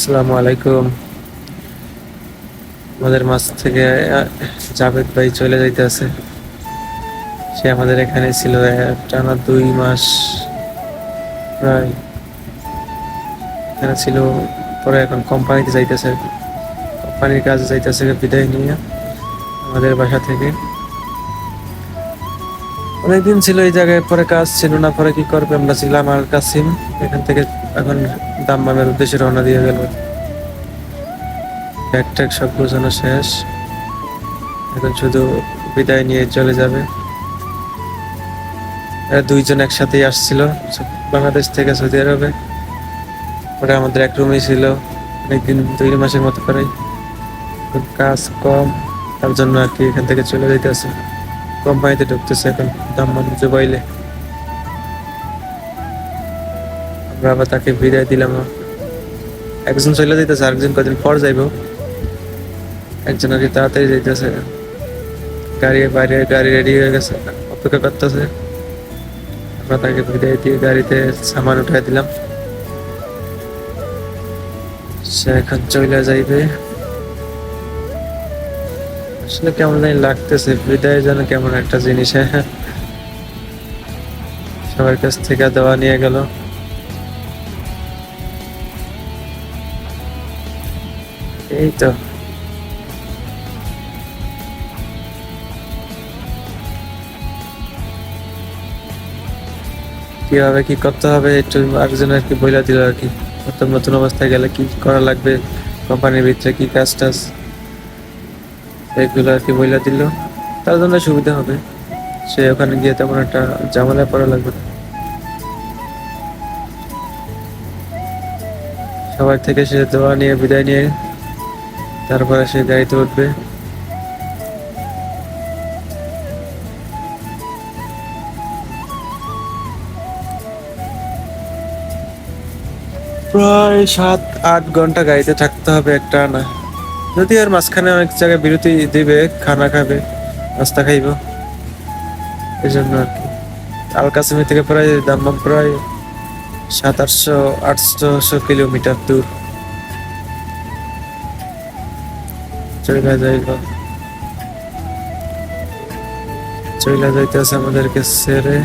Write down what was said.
আসসালামু আলাইকুম। আমাদের মাছ থেকে জাভেদ ভাই চলে যাইতেছে। সে আমাদের এখানে ছিল টানা দুই মাস প্রায়। এখানে ছিল, পরে এখন কোম্পানিতে যাইতেছে। কোম্পানির কাজে যাইতেছে বিদায় নিয়ে আমাদের বাসা থেকে। অনেকদিন ছিল এই জায়গায়, পরে কাজ ছিল না, পরে কি করবে? আমরা ছিলাম আর কাসিম। এখান থেকে এখন দাম্মামের উদ্দেশ্যে রওনা দিয়ে গেল। ট্যাগ সব গোছানো শেষ। এখন শুধু বিদায় নিয়ে চলে যাবে। এরা দুইজন একসাথেই আসছিল বাংলাদেশ থেকে সৌদি আরবে। ওরা আমাদের এক রুমেই ছিল, অনেকদিন, দুই মাসের মতো করে কাজ কম, তার জন্য আর কি এখান থেকে চলে যেতে যাইতেছে। কোম্পানিতে ঢুকতেছে এখন দাম্মাম জুবাইলে আমরা আবার তাকে বিদায় দিলাম। একজন চলে যাইতেছে, আরেকজন কদিন পর যাইব। একজন আর কি তাড়াতাড়ি যাইতেছে। গাড়ি বাইরে, গাড়ি রেডি হয়ে গেছে, অপেক্ষা করতেছে। আমরা তাকে বিদায় দিয়ে গাড়িতে সামান উঠাই দিলাম। সে এখন চলে যাইবে। আসলে কেমন লাগতেছে, বিদায় যেন কেমন একটা জিনিস হ্যাঁ সবার কাছ থেকে দেওয়া নিয়ে গেল। এই তো। কীভাবে কি করতে হবে, একটু আরেকজন আর কি বইলা দিল আর কি। নতুন নতুন অবস্থায় গেলে কি করা লাগবে, কোম্পানির ভিতরে কি কাজ টাজ এগুলো আর কি বইলা দিল? তার জন্য সুবিধা হবে। সে ওখানে গিয়ে তেমন একটা ঝামেলায় পড়া লাগবে না। সবার থেকে সে দোয়া নিয়ে, বিদায় নিয়ে, তারপরে সে গাড়িতে উঠবে। প্রায় সাত, আট ঘণ্টা গাড়িতে থাকতে হবে একটা না। যদি আর মাঝখানে অনেক জায়গায় বিরতি দিবে, খানা খাবে, নাস্তা খাইব। এই জন্য আর কি। আলকাসমি থেকে প্রায় দাম্বাম প্রায় সাত আটশো আটশো কিলোমিটার দূর। চলে যাইব চলে যাইতেছে আমাদেরকে ছেড়ে